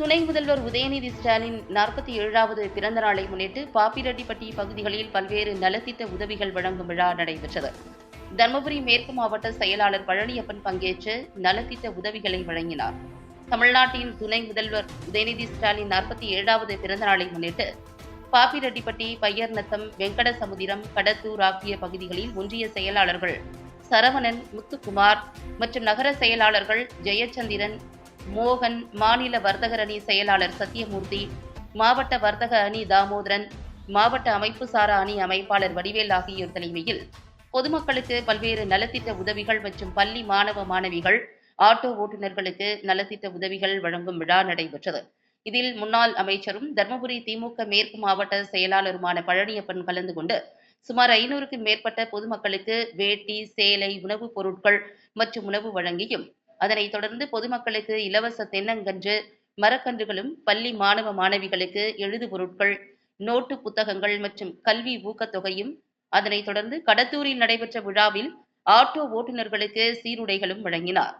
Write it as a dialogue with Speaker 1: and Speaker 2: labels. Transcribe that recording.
Speaker 1: துணை முதல்வர் உதயநிதி ஸ்டாலின் நாற்பத்தி ஏழாவது பிறந்த நாளை முன்னிட்டு பாப்பிரெட்டிப்பட்டி பகுதிகளில் பல்வேறு நலத்திட்ட உதவிகள் வழங்கும் விழா நடைபெற்றது. தருமபுரி மேற்கு மாவட்ட செயலாளர் பழனியப்பன் பங்கேற்று நலத்திட்ட உதவிகளை வழங்கினார். தமிழ்நாட்டின் துணை முதல்வர் உதயநிதி ஸ்டாலின் நாற்பத்தி ஏழாவது பிறந்த நாளை முன்னிட்டு பாப்பிரெட்டிப்பட்டி பையர்நத்தம் வெங்கடசமுதிரம் கடத்தூர் ஆகிய பகுதிகளில் ஒன்றிய செயலாளர்கள் சரவணன் முத்துக்குமார் மற்றும் நகர செயலாளர்கள் ஜெயச்சந்திரன் மோகன் மாநில வர்த்தகர் அணி செயலாளர் சத்தியமூர்த்தி மாவட்ட வர்த்தக அணி தாமோதரன் மாவட்ட அமைப்பு சாரா அணி அமைப்பாளர் வடிவேல் ஆகியோர் தலைமையில் பொதுமக்களுக்கு பல்வேறு நலத்திட்ட உதவிகள் மற்றும் பள்ளி மாணவ மாணவிகள் ஆட்டோ ஓட்டுநர்களுக்கு நலத்திட்ட உதவிகள் வழங்கும் விழா நடைபெற்றது. இதில் முன்னாள் அமைச்சரும் தருமபுரி திமுக மேற்கு மாவட்ட செயலாளருமான பழனியப்பன் கலந்து கொண்டு சுமார் ஐநூறுக்கும் மேற்பட்ட பொதுமக்களுக்கு வேட்டி சேலை உணவுப் பொருட்கள் மற்றும் உணவு வழங்கியும் அதனைத் தொடர்ந்து பொதுமக்களுக்கு இலவச தென்னங்கன்று மரக்கன்றுகளும் பள்ளி மாணவ மாணவிகளுக்கு எழுது பொருட்கள் நோட்டு புத்தகங்கள் மற்றும் கல்வி ஊக்கத்தொகையும் அதனைத் தொடர்ந்து கடத்தூரில் நடைபெற்ற விழாவில் ஆட்டோ ஓட்டுநர்களுக்கு சீருடைகளும் வழங்கினார்.